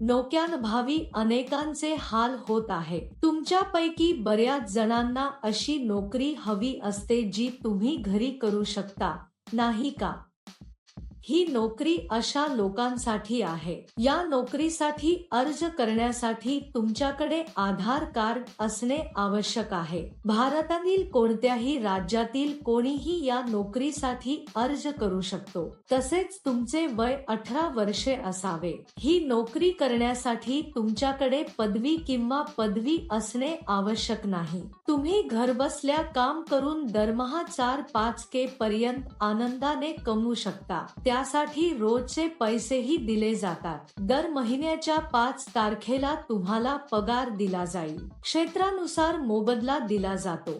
नोक्यानभावी अनेकांचे हाल होत आहे. तुमच्यापैकी बऱ्याच जणांना अशी नोकरी हवी असते जी तुम्ही घरी करू शकता. नाही का? ही नोकरी अशा लोकांसाठी आहे. या नोकरीसाठी अर्ज करण्यासाठी तुमच्याकडे आधार कार्ड असणे आवश्यक आहे. भारतातील कोणत्याही राज्यातील कोणीही या नोकरीसाठी अर्ज करू शकतो. तसेच तुमचे वय अठरा वर्षे असावे. ही नोकरी करण्यासाठी तुमच्याकडे पदवी किंवा पदवी असणे आवश्यक नाही. तुम्ही घरबसल्या काम करून दरमहा चार पाच के पर्यंत आनंदाने कमवू शकता. त्यासाठी रोजचे पैसेही दिले जातात. दर महिन्याच्या पाच तारखेला तुम्हाला पगार दिला जाईल. क्षेत्रानुसार मोबदला दिला जातो.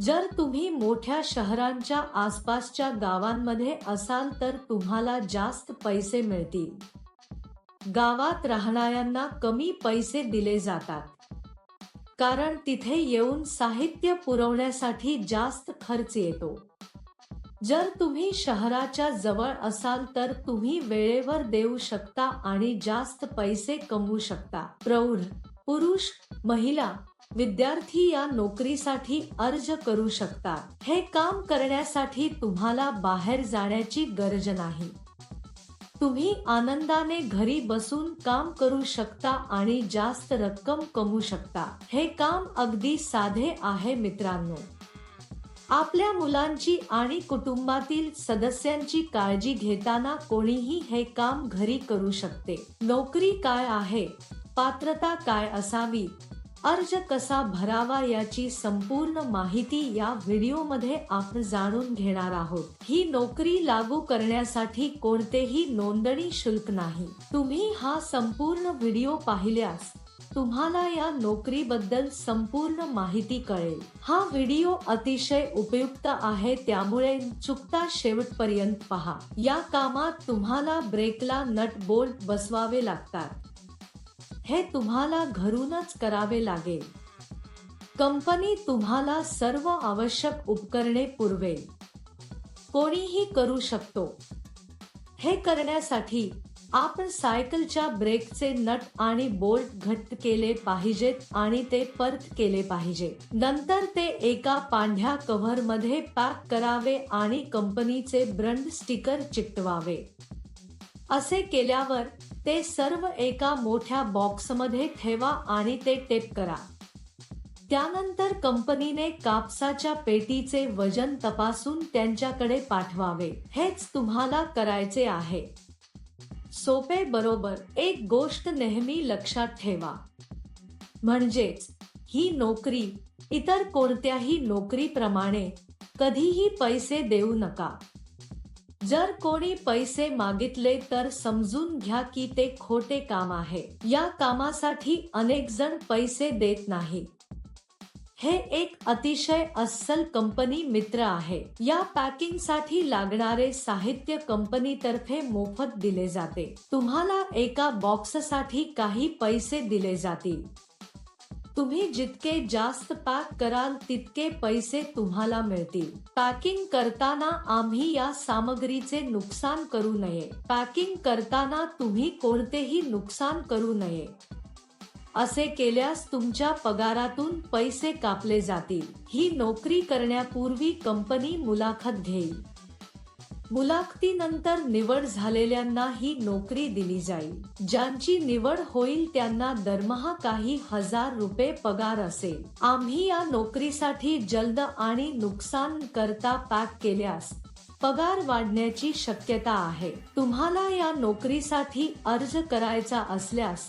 जर तुम्ही मोठ्या शहरांच्या आसपासच्या गावांमध्ये असाल तर तुम्हाला जास्त पैसे मिळतील. गावात राहणाऱ्यांना कमी पैसे दिले जातात. कारण तिथे येऊन साहित्य पुरवण्यासाठी जास्त खर्च येतो. जर तुम्ही शहराच्या जवळ असाल तर तुम्ही वेळेवर देऊ शकता आणि जास्त पैसे कमवू शकता. प्रौढ पुरुष महिला विद्यार्थी या नोकरीसाठी अर्ज करू शकतात हे काम करण्यासाठी तुम्हाला बाहेर जाण्याची गरज नाही. तुम्ही आनंदाने घरी बसून काम करू शकता आणि जास्त रक्कम कमवू शकता. हे काम अगदी साधे आहे मित्रांनो. आपल्या मुलांची आणि कुटुंबातील सदस्यांची काळजी घेताना कोणीही हे काम घरी करू शकते. नोकरी काय आहे? पात्रता काय असावी? अर्ज कसा भरावा याची संपूर्ण माहिती या व्हिडिओमध्ये आपण जाणून घेणार आहोत. ही नोकरी लागू करण्यासाठी कोणतेही नोंदणी शुल्क नाही. तुम्ही हा संपूर्ण व्हिडिओ पाहिल्यास तुम्हाला या नोकरीबद्दल संपूर्ण माहिती कळेल. हा व्हिडिओ अतिशय उपयुक्त आहे त्यामुळे चुकता शेवटपर्यंत पहा. या कामात तुम्हाला ब्रेकला नट बोल्ट बसवावे लागतात. हे तुम्हाला घरूनच करावे लागेल. कंपनी तुम्हाला सर्व आवश्यक उपकरणे पुरवेल. कोणीही करू शकतो. हे करण्यासाठी आपण सायकलच्या ब्रेकचे नट आणि बोल्ट घट्ट केले पाहिजेत आणि ते परत केले पाहिजे. नंतर ते एका पांढ्या कव्हरमध्ये पॅक करावे आणि कंपनीचे ब्रंड स्टिकर चिकटवावे. असे केल्यावर ते सर्व एका मोठ्या बॉक्समध्ये ठेवा आणि ते टेप करा. त्यानंतर कंपनीने कापसाच्या पेटीचे वजन तपासून त्यांच्याकडे पाठवावे. हेच तुम्हाला करायचे आहे. सोपे बरोबर एक गोष्ट नेहमी लक्षात ठेवा. म्हणजेच ही नोकरी इतर कोणत्याही नोकरीप्रमाणे कधीही पैसे देऊ नका. जर कोणी पैसे मागितले तर समजून घ्या की ते खोटे काम आहे. या कामासाठी अनेक जण पैसे देत नाही. हे एक अतिशय अस्सल कंपनी मित्र आहे. या पॅकिंगसाठी लागणारे साहित्य कंपनीतर्फे मोफत दिले जाते. तुम्हाला एका बॉक्ससाठी काही पैसे दिले जातील. तुम्ही जितके जास्त पॅक कराल तितके पैसे तुम्हाला मिळतील. पॅकिंग करताना आम्ही या सामग्रीचे नुकसान करू नये. पॅकिंग करताना तुम्ही कोणतेही नुकसान करू नये. असे केल्यास तुमच्या पगारातून पैसे कापले जातील. ही नोकरी करण्यापूर्वी कंपनी मुलाखत घेईल. मुलाखतीनंतर निवड झालेल्यांना ही नोकरी दिली जाईल. ज्यांची निवड होईल त्यांना दरमहा काही हजार रुपये पगार असेल. आम्ही या नोकरीसाठी जलद आणि नुकसान करता पॅक केल्यास पगार वाढण्याची शक्यता आहे. तुम्हाला या नोकरीसाठी अर्ज करायचा असल्यास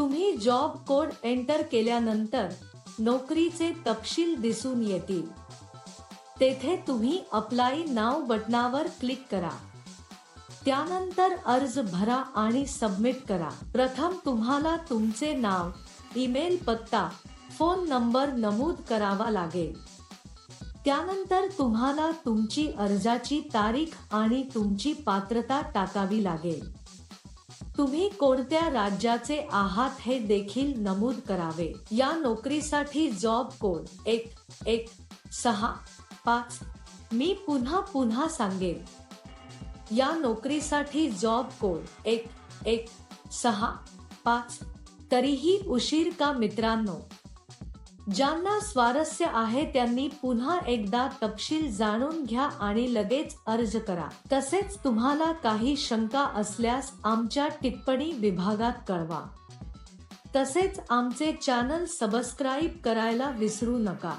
तुम्ही जॉब कोड एंटर केल्यानंतर नोकरीचे तपशील दिसून येतील. तेथे तुम्ही अप्लाय नाव बटनावर क्लिक करा. त्यानंतर अर्ज भरा आणि सबमिट करा. प्रथम तुम्हाला तुमचे नाव ईमेल पत्ता फोन नंबर नमूद करावा लागेल. त्यानंतर तुम्हाला तुमची अर्जाची तारीख आणि तुमची पात्रता टाकावी लागेल. तुम्ही कोणत्या राज्याचे आहात हे देखील नमूद करावे. या नोकरीसाठी जॉब कोड एक एक सहा पाच. मी पुन्हा पुन्हा सांगेन. या नोकरीसाठी जॉब कोड एक एक सहा पाच. तरीही उशीर का मित्रांनो? ज्यांना स्वारस्य आहे त्यांनी पुन्हा एकदा तपशील जाणून घ्या आणि लगेच अर्ज करा. तसेच तुम्हाला काही शंका असल्यास आमच्या टिप्पणी विभागात कळवा. तसेच आमचे चॅनल सबस्क्राईब करायला विसरू नका.